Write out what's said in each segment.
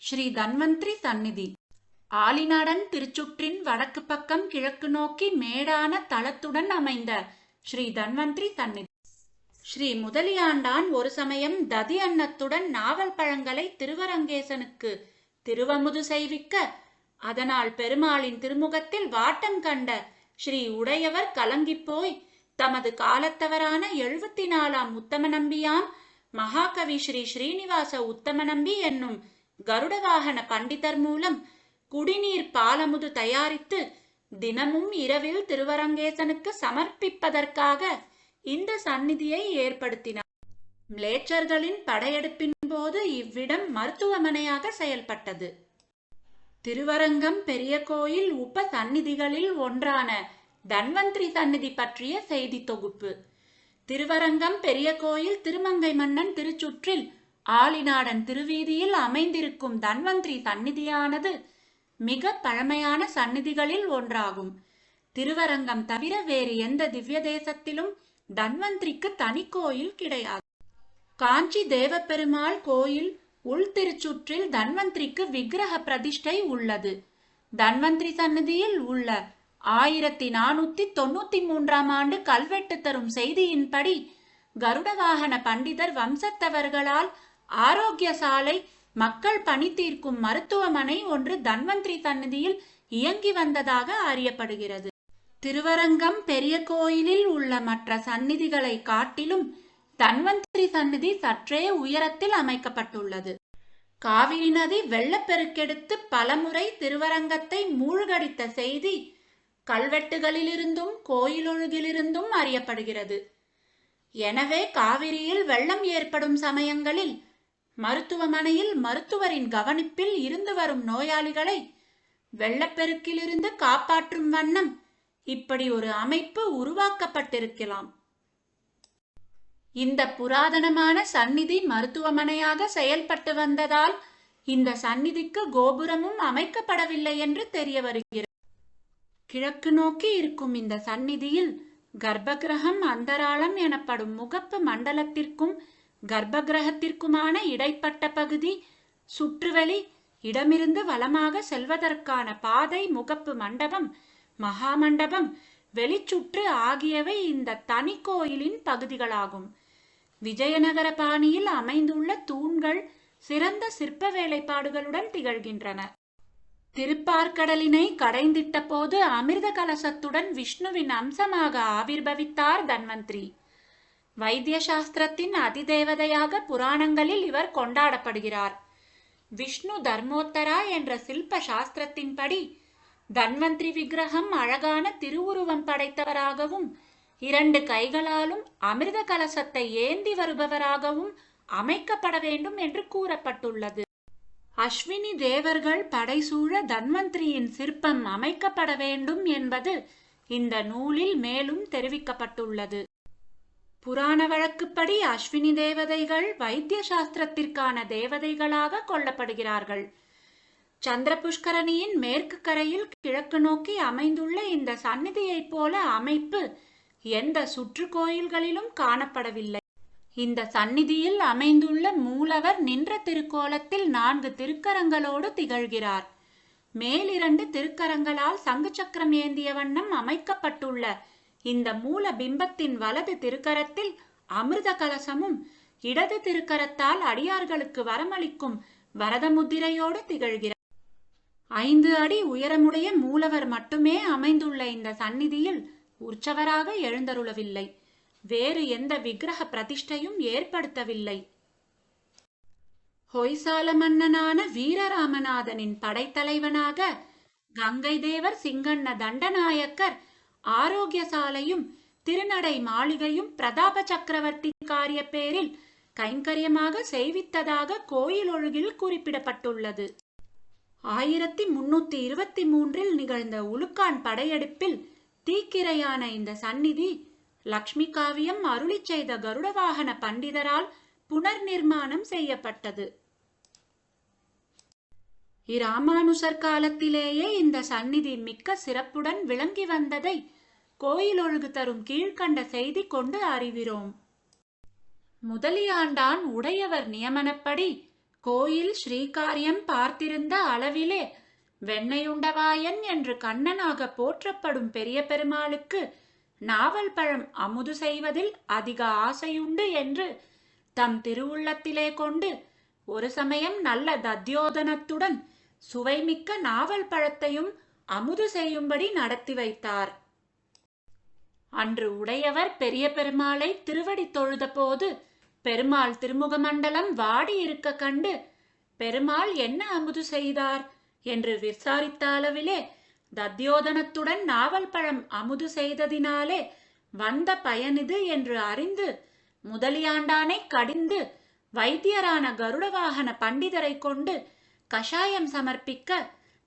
ஸ்ரீ தன்வந்திரி சந்நிதி. ஆலிநாடன் திருச்சுற்றின் வடக்கு பக்கம் கிழக்கு நோக்கி மேடான தளத்துடன் அமைந்த ஸ்ரீ தன்வந்திரி சந்நிதி. ஸ்ரீ முதலியாண்டான் ஒரு சமயம் ததி அன்னத்துடன் நாவல் பழங்களை திருவரங்கேசனுக்கு திருவமுது செய்விக்க அதனால் பெருமாளின் திருமுகத்தில் வாட்டம் கண்ட ஸ்ரீ உடையவர் கலங்கிப் போய் தமது காலத்தவரான எழுபத்தி நாலாம் உத்தம நம்பியாம் மகாகவி ஸ்ரீ ஸ்ரீனிவாச உத்தம நம்பி என்னும் கருடவாகன பண்டிதர் மூலம் குடிநீர் பாலமுது தயாரித்து தினமும் இரவில் திருவரங்கேசனுக்கு சமர்ப்பிப்பதற்காக இந்த சந்நிதியை ஏற்படுத்தினார். மிளேச்சர்களின் படையெடுப்பின் போது இவ்விடம் மருத்துவமனையாக செயல்பட்டது. திருவரங்கம் பெரிய கோயில் உப சந்நிதிகளில் ஒன்றான தன்வந்திரி சந்நிதி பற்றிய செய்தி தொகுப்பு. திருவரங்கம் பெரிய கோயில் திருமங்கை மன்னன் திருச்சுற்றில் ஆலிநாடன் திருவீதியில் அமைந்திருக்கும் தன்வந்திரி சந்நிதியானது மிக பழமையான சந்நிதிகளில் ஒன்றாகும். திருவரங்கம் தவிர வேறு எந்த திவ்ய தேசத்திலும் தன்வந்திரிக்கு தனி கோயில் கிடையாது. காஞ்சி தேவப்பெருமாள் கோயில் உள் திருச்சுற்றில் தன்வந்திரிக்கு விக்கிரக பிரதிஷ்டை உள்ளது. தன்வந்திரி சன்னதியில் உள்ள ஆயிரத்தி நானூத்தி தொண்ணூத்தி மூன்றாம் ஆண்டு கல்வெட்டு தரும் செய்தியின்படி கருடவாகன பண்டிதர் வம்சத்தவர்களால் ஆரோக்கிய சாலை மக்கள் பணி தீர்க்கும் மருத்துவமனை ஒன்று தன்வந்திரி சன்னதியில் இயங்கி வந்ததாக அறியப்படுகிறது. திருவரங்கம் பெரிய கோயிலில் உள்ள மற்ற சந்நிதிகளை காட்டிலும் தன்வந்திரி சந்நிதி சற்றே உயரத்தில் அமைக்கப்பட்டுள்ளது. காவிரி நதி வெள்ளப்பெருக்கெடுத்து பலமுறை திருவரங்கத்தை மூழ்கடித்த செய்தி கல்வெட்டுகளிலிருந்தும் கோயிலொழுகிலிருந்தும் அறியப்படுகிறது. எனவே காவிரியில் வெள்ளம் ஏற்படும் சமயங்களில் மருத்துவமனையில் மருத்துவரின் கவனிப்பில் இருந்து வரும் நோயாளிகளை வெள்ளப்பெருக்கிலிருந்து காப்பாற்றும் வண்ணம் இப்படி ஒரு அமைப்பு உருவாக்கப்பட்டிருக்கலாம். இந்த புராதனமான சந்நிதி மருத்துவமனையாக செயல்பட்டு வந்ததால் இந்த சந்நிதிக்கு கோபுரமும் அமைக்கப்படவில்லை என்று தெரிய வருகிறது. கிழக்கு நோக்கி இருக்கும் இந்த சந்நிதியில் கர்ப்பகிரகம் அந்தராளம் எனப்படும் முகப்பு மண்டலத்திற்கும் கர்ப்பகிரகத்திற்குமான இடைப்பட்ட பகுதி சுற்றுவெளி இடமிருந்து வலமாக செல்வதற்கான பாதை முகப்பு மண்டபம் மகாமண்டபம் வெளிச்சுற்று ஆகியவை இந்த தனி கோயிலின் பகுதிகளாகும். விஜயநகர பாணியில் அமைந்துள்ள தூண்கள் சிறந்த சிற்ப வேலைப்பாடுகளுடன் திகழ்கின்றன. திருப்பார்க்கடலினை கடைந்திட்ட போது அமிர்த கலசத்துடன் விஷ்ணுவின் அம்சமாக ஆவிர்பவித்தார் தன்வந்திரி. வைத்திய சாஸ்திரத்தின் அதிதேவதையாக புராணங்களில் இவர் கொண்டாடப்படுகிறார். விஷ்ணு தர்மோத்தரா என்ற சில்ப சாஸ்திரத்தின்படி தன்வந்திரி விக்கிரகம் அழகான திருவுருவம் படைத்தவராகவும் இரண்டு கைகளாலும் அமிர்த கலசத்தை ஏந்தி வருபவராகவும் அமைக்கப்பட வேண்டும் என்று கூறப்பட்டுள்ளது. அஸ்வினி தேவர்கள் படைசூழ தன்வந்திரியின் சிற்பம் அமைக்கப்பட வேண்டும் என்பது இந்த நூலில் மேலும் தெரிவிக்கப்பட்டுள்ளது. புராண வழக்குப்படி அஸ்வினி தேவதைகள் வைத்திய சாஸ்திரத்திற்கான தேவதைகளாக கொள்ளப்படுகிறார்கள் சந்திர புஷ்கரணியின் மேற்கு கரையில் கிழக்கு நோக்கி அமைந்துள்ள இந்த சந்நிதியைப் போல அமைப்பு எந்த சுற்று கோயில்களிலும் காணப்படவில்லை. இந்த சந்நிதியில் அமைந்துள்ள மூலவர் நின்ற திருக்கோலத்தில் நான்கு திருக்கரங்களோடு திகழ்கிறார். மேலிரண்டு திருக்கரங்களால் சங்கு சக்கரம் ஏந்திய வண்ணம் அமைக்கப்பட்டுள்ள இந்த மூல பிம்பத்தின் வலது திருக்கரத்தில் அமிர்த கலசமும் இடது திருக்கரத்தால் அடியார்களுக்கு வரமளிக்கும் வரதமுத்திரையோடு திகழ்கிறார் ஐந்து அடி உயரமுடைய மூலவர் மட்டுமே அமைந்துள்ள இந்த சந்நிதியில் உற்சவராக எழுந்தருளவில்லை. வேறு எந்த விக்கிரக பிரதிஷ்டையும் ஏற்படுத்தவில்லை. ஹொய்சால மன்னனான வீரராமநாதனின் படைத்தலைவனாக கங்கை தேவர் சிங்கண்ண தண்டநாயக்கர் ஆரோக்கிய சாலையும் திருநடை மாளிகையும் பிரதாப சக்கரவர்த்தி காரிய பேரில் கைங்கரியமாக செய்வித்ததாக கோயில் ஒழுகில் குறிப்பிடப்பட்டுள்ளது. ஆயிரத்தி முன்னூத்தி இருபத்தி மூன்றில் நிகழ்ந்த உலுக்கான் படையெடுப்பில் தீக்கிரையான இந்த சந்நிதி லக்ஷ்மி காவியம் அருளி செய்த கருடவாகன பண்டிதரால் புனர் நிர்மாணம் செய்யப்பட்டது. இராமானுசர் காலத்திலேயே இந்த சந்நிதி மிக்க சிறப்புடன் விளங்கி வந்ததை கோயில் ஒழுகு தரும் கீழ்கண்ட செய்தி கொண்டு அறிகிறோம் முதலியாண்டான் உடையவர் நியமனப்படி கோயில் ஸ்ரீகாரியம் பார்த்திருந்த அளவிலே வெண்ணையுண்டவாயன் என்று கண்ணனாக போற்றப்படும் பெரிய பெருமாளுக்கு நாவல் பழம் அமுது செய்வதில் அதிக ஆசையுண்டு என்று தம் திருவுள்ளத்திலே கொண்டு ஒரு சமயம் நல்ல தத்யோதனத்துடன் சுவைமிக்க நாவல் பழத்தையும் அமுது செய்யும்படி நடத்தி வைத்தார். அன்று உடையவர் பெரிய பெருமாளை திருவடி தொழுதபோது பெருமாள் திருமுக மண்டலம் வாடி இருக்க கண்டு பெருமாள் என்ன அமுது செய்தார்? என்று விசாரித்த அளவிலே தத்யோதனத்துடன் நாவல் பழம் அமுது செய்ததினாலே வந்த பயனிது என்று அறிந்து முதலியாண்டானை கடிந்து வைத்தியரான கருடவாகன பண்டிதரை கொண்டு கஷாயம் சமர்ப்பிக்க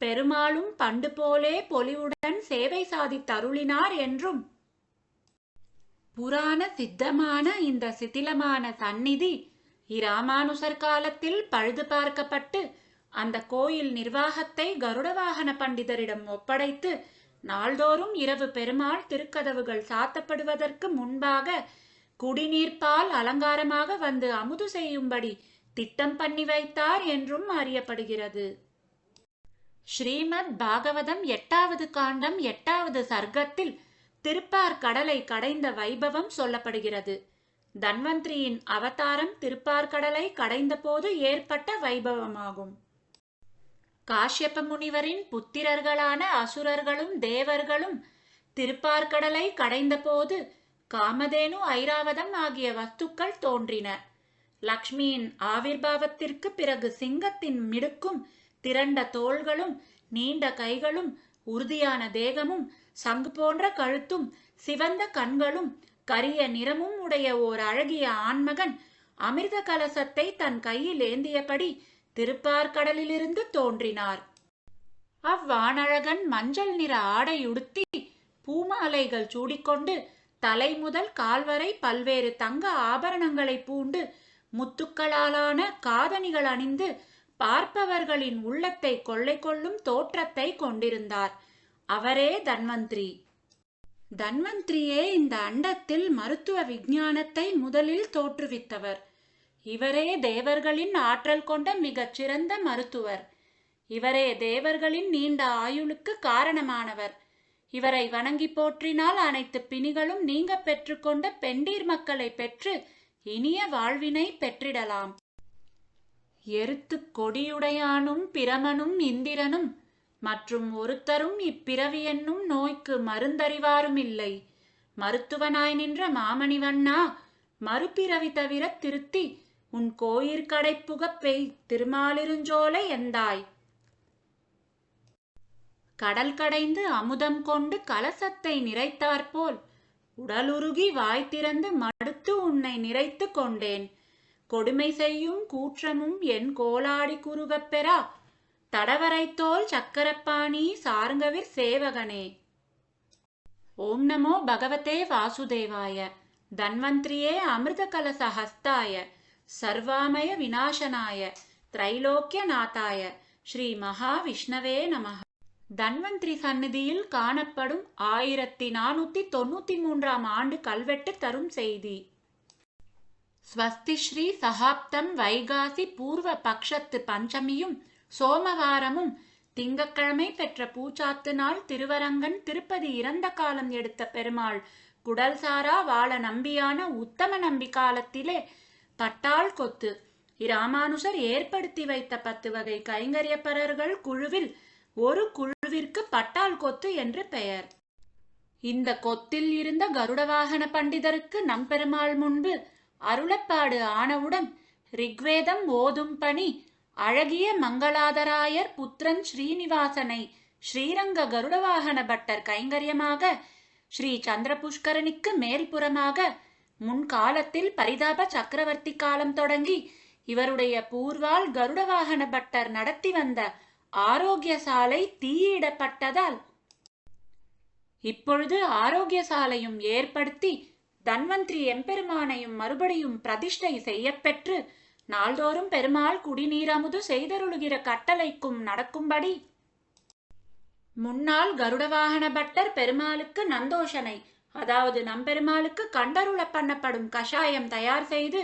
பெருமாளும் பண்டு போலே பொலிவுடன் சேவை சாதித்தருளினார் என்றும் புராண சித்தமான இந்த சிதிலமான சந்நிதி இராமானுசர் காலத்தில் பழுது பார்க்கப்பட்டு அந்த கோயில் நிர்வாகத்தை கருடவாகன பண்டிதரிடம் ஒப்படைத்து நாள்தோறும் இரவு பெருமாள் திருக்கதவுகள் சாத்தப்படுவதற்கு முன்பாக குடிநீர்ப்பால் அலங்காரமாக வந்து அமுது செய்யும்படி திட்டம் பண்ணி வைத்தார் என்றும் அறியப்படுகிறது. ஸ்ரீமத் பாகவதம் எட்டாவது காண்டம் எட்டாவது சர்க்கத்தில் திருப்பார் கடலை கடைந்த வைபவம் சொல்லப்படுகிறது. தன்வந்திரியின் அவதாரம் திருப்பார்கடலை கடைந்த போது ஏற்பட்ட வைபவமாகும். காஷ்யப்ப முனிவரின் புத்திரர்களான அசுரர்களும் தேவர்களும் திருப்பார்கடலை கடைந்தபோது காமதேனு ஐராவதம் ஆகிய வஸ்துக்கள் தோன்றின. லக்ஷ்மியின் ஆவிர்வாவத்திற்கு பிறகு சிங்கத்தின் மிடுக்கும் திரண்ட தோள்களும் நீண்ட கைகளும் உறுதியான தேகமும் சங்கு போன்ற கழுத்தும் சிவந்த கண்களும் கரிய நிறமும் உடைய ஓர் அழகிய ஆண்மகன் அமிர்த கலசத்தை தன் கையில் ஏந்தியபடி திருப்பார்கடலிலிருந்து தோன்றினார். அவ்வானழகன் மஞ்சள் நிற ஆடை உடுத்தி பூமாலைகள் சூடிக்கொண்டு தலை முதல் கால்வரை பல்வேறு தங்க ஆபரணங்களை பூண்டு முத்துக்களாலான காதணிகள் அணிந்து பார்ப்பவர்களின் உள்ளத்தை கொள்ளை கொள்ளும் தோற்றத்தை கொண்டிருந்தார். அவரே தன்வந்திரி. தன்வந்திரியே இந்த அண்டத்தில் மருத்துவ விஞ்ஞானத்தை முதலில் தோற்றுவித்தவர். இவரே தேவர்களின் ஆற்றல் கொண்ட மிகச்சிறந்த மருத்துவர். இவரே தேவர்களின் நீண்ட ஆயுளுக்கு காரணமானவர். இவரை வணங்கி போற்றினால் அனைத்து பிணிகளும் நீங்க பெற்றுக்கொண்ட பெண்டீர் மக்களை பெற்று இனிய வாழ்வினை பெற்றிடலாம். எருத்து கொடியுடையானும் பிரமனும் இந்திரனும் மற்றும் ஒருத்தரும் இப்பிறவி என்னும் நோய்க்கு மருந்தறிவாரும் இல்லை மருத்துவனாய் நின்ற மாமணிவண்ணா மறுபிறவி தவிர திருத்தி உன் கோயிற்கடை புகப்பெய் திருமாலிருஞ்சோலை எந்தாய்? கடல் கடைந்து அமுதம் கொண்டு கலசத்தை நிறைத்தாற்போல் உடலுருகி வாய் திறந்து மடுத்து உன்னை நிறைத்து கொண்டேன். கொடுமை செய்யும் கூற்றமும் என் கோலாடி குறுகப் பெறா தடவரைத்தோல் சக்கரப்பாணி சார்ங்கவிர் சேவகனே. ஓம் நமோ பகவதே வாசுதேவாய. தன்வந்திரியே அமிர்த கலச ஹஸ்தாய சர்வாமய விநாசனாய. திரைலோக்கியநாதாய ஸ்ரீ மகாவிஷ்ணவே நம. தன்வந்திரி சந்நிதியில் காணப்படும் ஆயிரத்தி நானூத்தி தொண்ணூத்தி மூன்றாம் ஆண்டு கல்வெட்டு தரும் செய்தி. ஸ்வஸ்தி ஸ்ரீ சகாப்தம் வைகாசி பூர்வ பக்ஷத்து பஞ்சமியும் சோமவாரமும் திங்கட்கிழமை பெற்ற பூச்சாத்து நாள் திருவரங்கன் திருப்பதி இறந்த காலம் எடுத்த பெருமாள். குடல்சாரா வாழ நம்பியான உத்தம நம்பி காலத்திலே பட்டாள் கொத்து. இராமானுசர் ஏற்படுத்தி வைத்த பத்து வகை கைங்கரியப்பரர்கள் குழுவில் ஒரு குழுவிற்கு பட்டாள் கொத்து என்று பெயர். இந்த கொத்தில் இருந்த கருடவாகன பண்டிதருக்கு நம்பெருமாள் முன்பு அருளப்பாடு ஆனவுடன் ரிக்வேதம் ஓதும் பணி அழகிய மங்களாதராயர் புத்திரன் ஸ்ரீனிவாசனை ஸ்ரீரங்க கருடவாகன பட்டர் கைங்கரியமாக ஸ்ரீ சந்திரபுஷ்கரனிக்கு மேல்புறமாக முன்காலத்தில் பரிதாப சக்கரவர்த்தி காலம் தொடங்கி இவருடைய பூர்வால் கருடவாகன பட்டர் நடத்தி வந்த ஆரோக்கிய சாலை தீயிடப்பட்டதால். இப்பொழுது ஆரோக்கிய சாலையும் ஏற்படுத்தி தன்வந்திரி எம்பெருமானையும் மறுபடியும் பிரதிஷ்டை செய்யப்பெற்று நாள்தோறும் பெருமாள் குடிநீரமுது செய்தருளுகிற கட்டளைக்கும் நடக்கும்படி. முன்னாள் கருடவாகன பட்டர் பெருமாளுக்கு நந்தோஷனை அதாவது நம்பெருமாளுக்கு கண்டருள பண்ணப்படும் கஷாயம் தயார் செய்து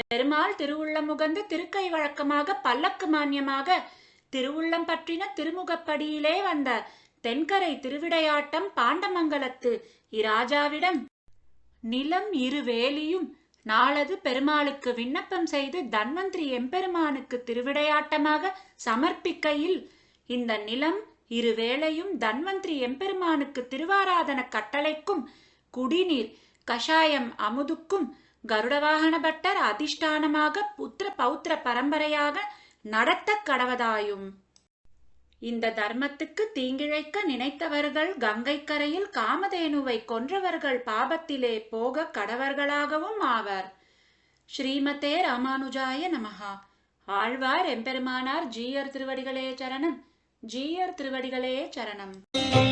பெருமாள் திருவுள்ளம் முகந்து திருக்கை வழக்கமாக பல்லக்கு மானியமாக திருவுள்ளம் பற்றின திருமுகப்படியிலே வந்த தென்கரை திருவிடையாட்டம் பாண்டமங்கலத்து இராஜாவிடம் நிலம் இரு வேலியும் நாளது பெருமாளுக்கு விண்ணப்பம் செய்து தன்வந்திரி எம்பெருமானுக்கு திருவிடையாட்டமாக சமர்ப்பிக்கையில் இந்த நிலம் இருவேளையும் தன்வந்திரி எம்பெருமானுக்கு திருவாராதன கட்டளைக்கும் குடிநீர் கஷாயம் அமுதுக்கும் கருடவாகன பட்டர் அதிஷ்டானமாக புத்திர பௌத்திர பரம்பரையாக நடத்த கடவதாயும். இந்த தர்மத்துக்கு தீங்கிழைக்க நினைத்தவர்கள் கங்கை கரையில் காமதேனுவை கொன்றவர்கள் பாபத்திலே போக கடவர்களாகவும் ஆவர். ஸ்ரீமதே ராமானுஜாய நமஹா. ஆழ்வார் எம்பெருமானார் ஜீயர் திருவடிகளே சரணம். ஜீயர் திருவடிகளே சரணம்.